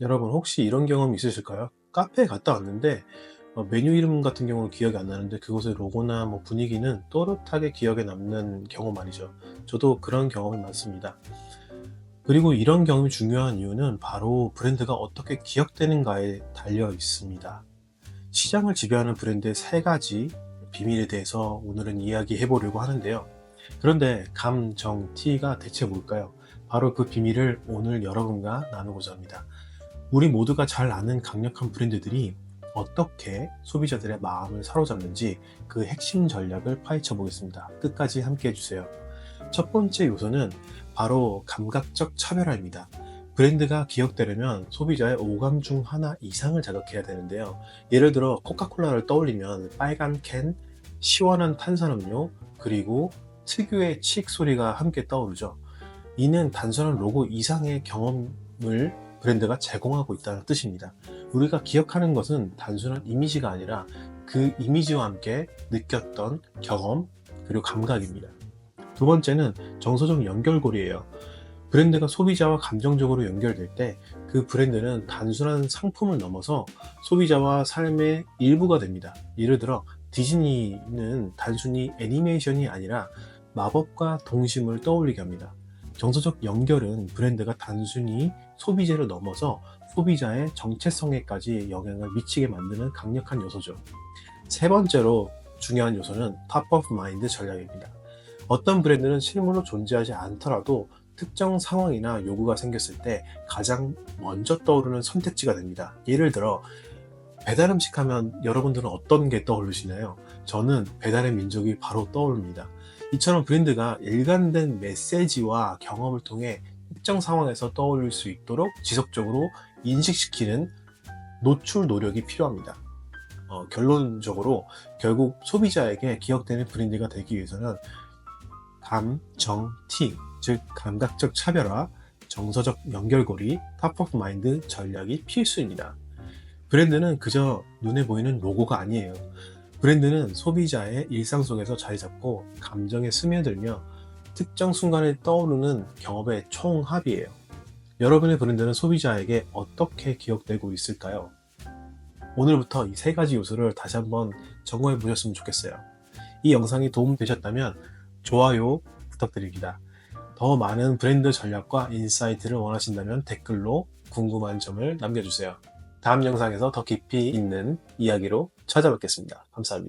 여러분 혹시 이런 경험 있으실까요? 카페에 갔다 왔는데 어, 메뉴 이름 같은 경우는 기억이 안 나는데 그곳의 로고나 뭐 분위기는 또렷하게 기억에 남는 경험 말이죠. 저도 그런 경험이 많습니다. 그리고 이런 경험이 중요한 이유는 바로 브랜드가 어떻게 기억되는가에 달려 있습니다. 시장을 지배하는 브랜드의 세 가지 비밀에 대해서 오늘은 이야기해 보려고 하는데요. 그런데 감정 T가 대체 뭘까요? 바로 그 비밀을 오늘 여러분과 나누고자 합니다. 우리 모두가 잘 아는 강력한 브랜드들이 어떻게 소비자들의 마음을 사로잡는지 그 핵심 전략을 파헤쳐 보겠습니다. 끝까지 함께 해주세요. 첫 번째 요소는 바로 감각적 차별화입니다. 브랜드가 기억되려면 소비자의 오감 중 하나 이상을 자극해야 되는데요. 예를 들어 코카콜라를 떠올리면 빨간 캔, 시원한 탄산음료, 그리고 특유의 칙 소리가 함께 떠오르죠. 이는 단순한 로고 이상의 경험을 브랜드가 제공하고 있다는 뜻입니다. 우리가 기억하는 것은 단순한 이미지가 아니라 그 이미지와 함께 느꼈던 경험 그리고 감각입니다. 두 번째는 정서적 연결고리예요. 브랜드가 소비자와 감정적으로 연결될 때 그 브랜드는 단순한 상품을 넘어서 소비자와 삶의 일부가 됩니다. 예를 들어 디즈니는 단순히 애니메이션이 아니라 마법과 동심을 떠올리게 합니다. 정서적 연결은 브랜드가 단순히 소비재를 넘어서 소비자의 정체성에까지 영향을 미치게 만드는 강력한 요소죠. 세 번째로 중요한 요소는 탑 오브 마인드 전략입니다. 어떤 브랜드는 실물로 존재하지 않더라도 특정 상황이나 요구가 생겼을 때 가장 먼저 떠오르는 선택지가 됩니다. 예를 들어 배달 음식 하면 여러분들은 어떤 게 떠오르시나요? 저는 배달의 민족이 바로 떠오릅니다. 이처럼 브랜드가 일관된 메시지와 경험을 통해 특정 상황에서 떠올릴 수 있도록 지속적으로 인식시키는 노출 노력이 필요합니다. 어, 결론적으로 결국 소비자에게 기억되는 브랜드가 되기 위해서는 감정 T, 즉 감각적 차별화, 정서적 연결고리, 탑 오브 마인드 전략이 필수입니다. 브랜드는 그저 눈에 보이는 로고가 아니에요. 브랜드는 소비자의 일상 속에서 자리 잡고 감정에 스며들며 특정 순간에 떠오르는 경험의 총합이에요. 여러분의 브랜드는 소비자에게 어떻게 기억되고 있을까요? 오늘부터 이 세 가지 요소를 다시 한번 점검해 보셨으면 좋겠어요. 이 영상이 도움되셨다면 좋아요 부탁드립니다. 더 많은 브랜드 전략과 인사이트를 원하신다면 댓글로 궁금한 점을 남겨주세요. 다음 영상에서 더 깊이 있는 이야기로 찾아뵙겠습니다. 감사합니다.